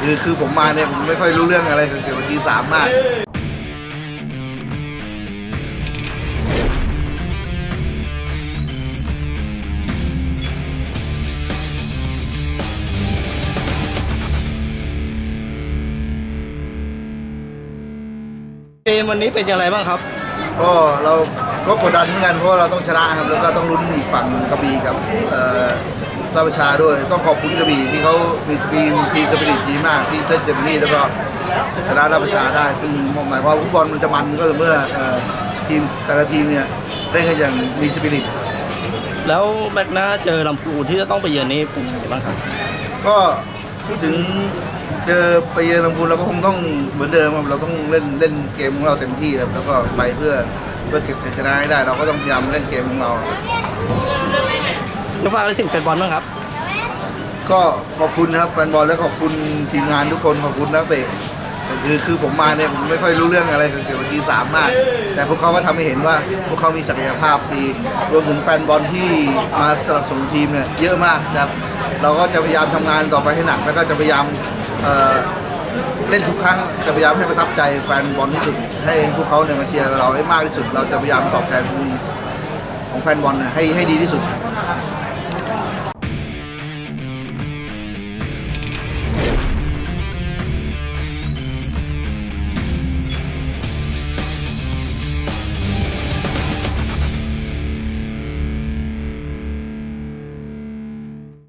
คือคือผมมาเนี่ยผมไม่ค่อยรู้เรื่องอะไรเกี่ยวกับทีสามมาก เกมวันนี้เป็นอย่างไรบ้างครับ ก็เราก็กดดันเหมือนกันเพราะว่าเราต้องชนะครับแล้วก็ต้องลุ้นอีกฝั่งกระบี่กับเอ่อ ราชประชาด้วย ต้องขอบคุณกระบี่ที่เขามีสปีนทีสปิริตดีมากที่เล่นเต็มที่แล้วก็ชนะราชประชาได้ ซึ่งหมายความว่าฟุตบอลมันจะมันก็ต่อเมื่อเอ่อทีมแต่ละทีมเนี่ยเล่นกันอย่างมีสปิริตแล้วแมกนาเจอลำพูนที่จะต้องไปเยือนนี้เป็นยังไงบ้างครับ ก็พูดถึงเจอไปเยือนลำพูนเราก็คงต้องเหมือนเดิมครับเราต้องเล่นเล่นเกมของเราเต็มที่ครับแล้วก็ไปเพื่อเพื่อเก็บชัยชนะให้ได้ เราก็ต้องพยายามเล่นเกมของเรา จะฝากอะไรถึงแฟนบอลบ้างครับ ก็ขอบคุณนะครับแฟนบอลและขอบคุณทีมงานทุกคนขอบคุณนักเตะคือคือผมมาเนี่ยผมไม่ค่อยรู้เรื่องอะไรเกี่ยวกับทีสามมาก แต่พวกเขาก็ทำให้เห็นว่าพวกเขามีศักยภาพดีรวมถึงแฟนบอลที่มาสนับสนุนทีมเนี่ยเยอะมากนะครับเราก็จะพยายามทำงานต่อไปให้หนัก แล้วก็จะพยายามเเล่นทุกครั้งจะพยายามให้ประทับใจแฟนบอลที่สุด ให้พวกเขาเนี่ยมาเชียร์เราให้มากที่สุด เราจะพยายามตอบแทนคุณของแฟนบอลให้ให้ดีที่สุด